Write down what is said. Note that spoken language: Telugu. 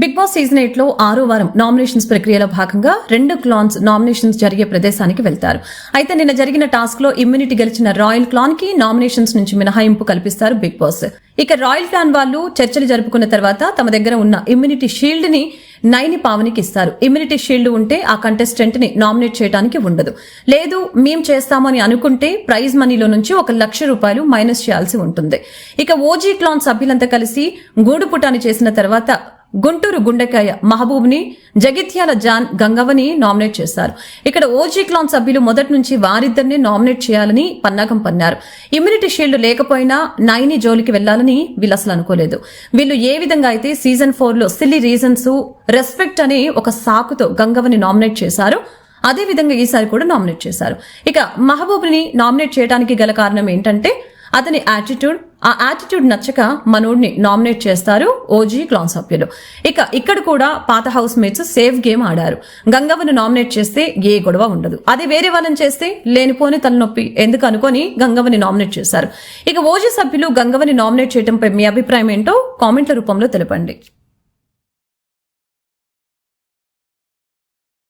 బిగ్ బాస్ సీజన్ ఎయిట్లో ఆరో వారం నామినేషన్స్ ప్రక్రియలో భాగంగా రెండు క్లాన్స్ నామినేషన్స్ జరిగే ప్రదేశానికి వెళ్తారు. అయితే నిన్న జరిగిన టాస్క్లో ఇమ్యూనిటీ గెలిచిన రాయల్ క్లాన్కి నామినేషన్స్ నుంచి మినహాయింపు కల్పిస్తారు బిగ్ బాస్. ఇక రాయల్ క్లాన్ వాళ్ళు చర్చలు జరుపుకున్న తర్వాత తమ దగ్గర ఉన్న ఇమ్యూనిటీ షీల్డ్ని నైని పావనికి ఇస్తారు. ఇమ్యూనిటీ షీల్డ్ ఉంటే ఆ కంటెస్టెంట్ని నామినేట్ చేయడానికి ఉండదు. లేదు మేం చేస్తామని అనుకుంటే ప్రైజ్ మనీలో నుంచి ఒక లక్ష రూపాయలు మైనస్ చేయాల్సి ఉంటుంది. ఇక ఓజీ క్లాన్ సభ్యులంతా కలిసి గూడు పుటాని చేసిన తర్వాత గుంటూరు గుండెకాయ మహబూబ్ని జగిత్యాల జాన్ గంగవ్వని నామినేట్ చేశారు. ఇక్కడ ఓజీ క్లాన్ సభ్యులు మొదటి నుంచి వారిద్దరిని నామినేట్ చేయాలని పన్నాగం పన్నారు. ఇమ్యూనిటీ షీల్డ్ లేకపోయినా నైని జోలికి వెళ్ళాలని వీళ్ళు అసలు అనుకోలేదు. వీళ్ళు ఏ విధంగా అయితే సీజన్ ఫోర్లో సిల్లీ రీజన్స్ రెస్పెక్ట్ అనే ఒక సాకుతో గంగవ్వని నామినేట్ చేశారు అదే విధంగా ఈసారి కూడా నామినేట్ చేశారు. ఇక మహబూబ్ని నామినేట్ చేయడానికి గల కారణం ఏంటంటే అతని యాటిట్యూడ్ ఆ యాటిట్యూడ్ నచ్చక మనోడిని నామినేట్ చేస్తారు ఓజీ క్లాన్ సభ్యులు. ఇక ఇక్కడ కూడా పాత హౌస్ మేట్స్ సేఫ్ గేమ్ ఆడారు. గంగవ్వను నామినేట్ చేస్తే ఏ గొడవ ఉండదు. అదే వేరే వాళ్ళని చేస్తే లేనిపోని తలనొప్పి ఎందుకు అనుకొని గంగవ్వని నామినేట్ చేశారు. ఇక ఓజీ సభ్యులు గంగవ్వని నామినేట్ చేయడంపై మీ అభిప్రాయం ఏంటో కామెంట్ల రూపంలో తెలపండి.